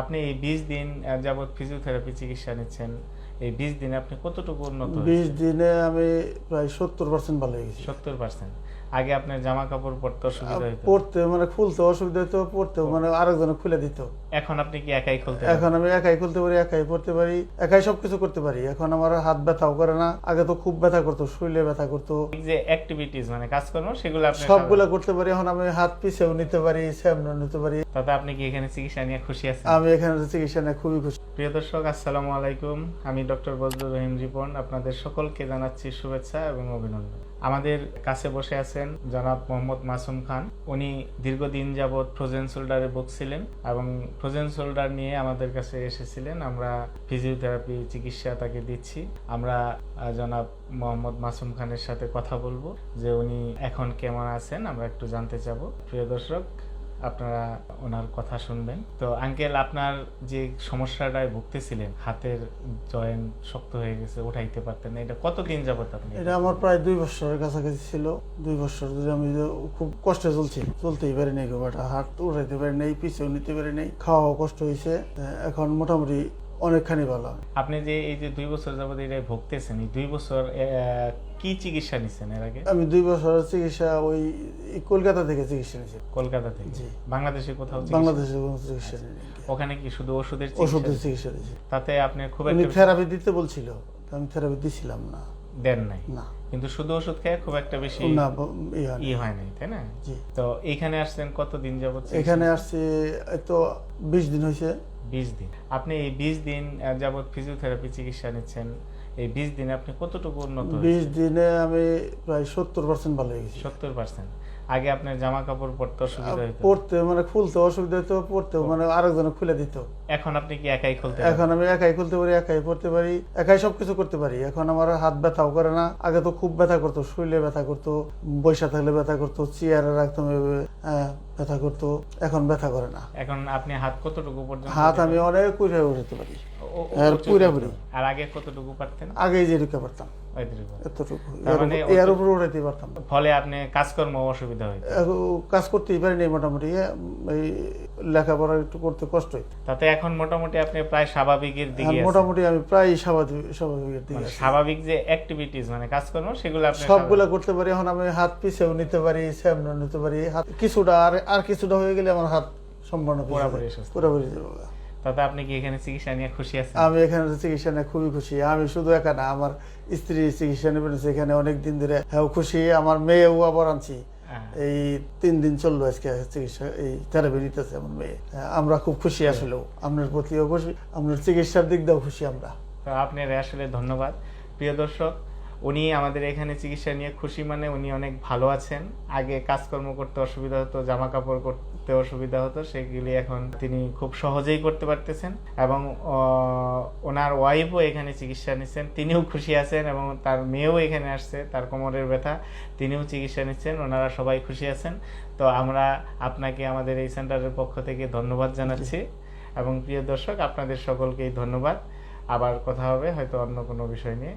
আপনি এই বিশ দিন যাবৎ ফিজিওথেরাপি চিকিৎসা নিচ্ছেন। এই বিশ দিনে আপনি কতটুকু উন্নত বিশ দিনে আমি প্রায় সত্তর পার্সেন্ট ভালো হয়ে গেছি সত্তর পার্সেন্ট আগে আপনার জামা কাপড় পরতে অসুবিধা হইতো? পড়তে মানে খুলতে অসুবিধা হতো পড়তে মানে আরেকজনে খুলে দিত। এখন আপনি কি একাই খুলতে এখন আমি একাই খুলতে পারি একাই পড়তে পারি একাই সবকিছু করতে পারি। এখন আমার হাত ব্যথাও করে না আগে তো খুব ব্যথা করতো শরীরে ব্যথা করতো। যে অ্যাক্টিভিটিস মানে কাজকর্ম সেগুলো আপনি সবগুলা করতে পারি এখন আমি হাত পিছেও নিতে পারি সামনে নিতে পারি। তাতে আপনি কি এখানে চিকিৎসা নিয়ে খুশি আছেন? আমি এখানে চিকিৎসা নিয়ে খুবই খুশি। প্রিয় দর্শক আসসালামু আলাইকুম। আমি ডক্টর বজলুর রহিম রিপন আপনাদের সকলকে জানাচ্ছি শুভেচ্ছা এবং অভিনন্দন। আমাদের কাছে বসে আছেন জনাব মোহাম্মদ মাসুম খান। উনি দীর্ঘদিন যাবৎ ফ্রোজেন শোল্ডারে ভুগছিলেন এবং ফ্রোজেন শোল্ডার নিয়ে আমাদের কাছে এসেছিলেন। আমরা ফিজিওথেরাপি চিকিৎসা তাকে দিচ্ছি। আমরা জনাব মোহাম্মদ মাসুম খানের সাথে কথা বলব যে উনি এখন কেমন আছেন, আমরা একটু জানতে চাবো। প্রিয় দর্শক আপনারা ওনার কথা শুনবেন। তো আঙ্কেল আপনার যে সমস্যাটায় ভুগতেছিলেন হাতের জয়েন্ট শক্ত হয়ে গেছে উঠাইতে পারতেন না এটা কতদিন যাবত আপনি এটা আমার প্রায় দুই বছরের কাছাকাছি ছিল। দুই বছর ধরে আমি খুব কষ্টে চলছি চলতেই পারি নাই গোবাটা হাত উঠাইতে পারি নাই পিছেও নিতে পারি নাই খাওয়াও কষ্ট হয়েছে এখন মোটামুটি অনেকখানি ভালো। আপনি যে এই যে দুই বছর যাবত এটা ভুগতেছেন এই দুই বছর কি চিকিৎসা নিচ্ছেন এর আগে? আমি দুই বছরের চিকিৎসা ওই কলকাতা থেকে চিকিৎসা নিয়েছি কলকাতা থেকে? জি। বাংলাদেশে কোথাও চিকিৎসা- বাংলাদেশে চিকিৎসা নেই। ওখানে কি শুধু ওষুধের চিকিৎসা? ওষুধের চিকিৎসা দিয়েছি তাতে আপনি খুব একটা থেরাপি দিতে বলছিল আমি থেরাপি দিছিলাম না। দেন নাই? না। কিন্তু শুধু ওষুধ খেয়ে খুব একটা বেশি না। ই হয় নাই। তাই না? জি। তো এখানে আসছেন কতদিন যাবত এখানে আসছে তো বিশ দিন হয়েছে বিশ দিন। আপনি এই বিশ দিন যাবৎ ফিজিওথেরাপি চিকিৎসা নিচ্ছেন এই বিশ দিনে আপনি কতটুকু উন্নত বিশ দিনে আমি প্রায় সত্তর পার্সেন্ট ভালো হয়ে গেছি। সত্তর পার্সেন্ট আগে আপনার জামা কাপড় পরতে অসুবিধা হইতো। পড়তে মানে খুলতে অসুবিধা হতো পড়তে মানে আরেকজনে খুলে দিত। এখন আপনি কি একাই খুলতে এখন আমি একাই খুলতে পারি একাই পড়তে পারি একাই সবকিছু করতে পারি। এখন আমার হাত ব্যথাও করে না। আগে তো খুব ব্যথা করতো শরীরে ব্যথা করতো বৈশা থাকলে ব্যথা করতো চেয়ারে রাখতাম এভাবে, ব্যথা করতো। এখন ব্যথা করে না। এখন আপনি হাত কতটুকু পর্যন্ত হাত আমি অনেক কুড়ে উঠাতে পারি। আর পুরাপুরি। আর আগে কতটুকু পারতেন? আগেই যে ঢুকে পারতাম। এতটুকু। এর মানে উপর- পারতাম ফলে আপনি কাজকর্ম অসুবিধা এখন কাজ করতেই পারিনি মোটামুটি এই লেখাপড়া একটু করতে কষ্ট তাতে এখন মোটামুটি আপনি প্রায় স্বাভাবিকের দিকে মোটামুটি আমি প্রায় স্বাভাবিক স্বাভাবিকের দিকে মানে স্বাভাবিক যে অ্যাক্টিভিটিস মানে কাজকর্ম সেগুলো আপনি সবগুলা করতে পারি এখন আমি হাত পিছেও নিতে পারি নিতে পারি হাত কিছুটা আর আর কিছুটা হয়ে গেলে আমার হাত সম্পূর্ণ পুরাপুরি। পুরাপুরি। তাতে আপনি কি এখানে চিকিৎসা নিয়ে খুশি আছেন? আমি এখানে চিকিৎসা নিয়ে খুবই খুশি। আমি শুধু একা না আমার স্ত্রী চিকিৎসা নেবেন এখানে অনেক দিন ধরে। হ্যাঁ খুশি। আমার মেয়েও আবার আনছি। এই তিন দিন চলল আজকে চিকিৎসা এই থেরাপি নিতেছে আমার মেয়ে। হ্যাঁ, আমরা খুব খুশি আসলেও। আপনার প্রতিও খুশি আপনার চিকিৎসার দিক দিয়েও খুশি আমরা। আপনার আসলে ধন্যবাদ। প্রিয় দর্শক উনি আমাদের এখানে চিকিৎসা নিয়ে খুশি মানে উনি অনেক ভালো আছেন। আগে কাজকর্ম করতে অসুবিধা হতো জামা কাপড় করতে অসুবিধা হতো, সেগুলি এখন তিনি খুব সহজেই করতে পারতেছেন এবং ওনার ওয়াইফও এখানে চিকিৎসা নিচ্ছেন। তিনিও খুশি আছেন এবং তার মেয়েও এখানে আসছে, তার কোমরের ব্যথা। তিনিও চিকিৎসা নিচ্ছেন, ওনারা সবাই খুশি আছেন। তো আমরা আপনাকে আমাদের এই সেন্টারের পক্ষ থেকে ধন্যবাদ জানাচ্ছি এবং প্রিয় দর্শক, আপনাদের সকলকেই ধন্যবাদ। আবার কথা হবে হয়তো অন্য কোনো বিষয় নিয়ে।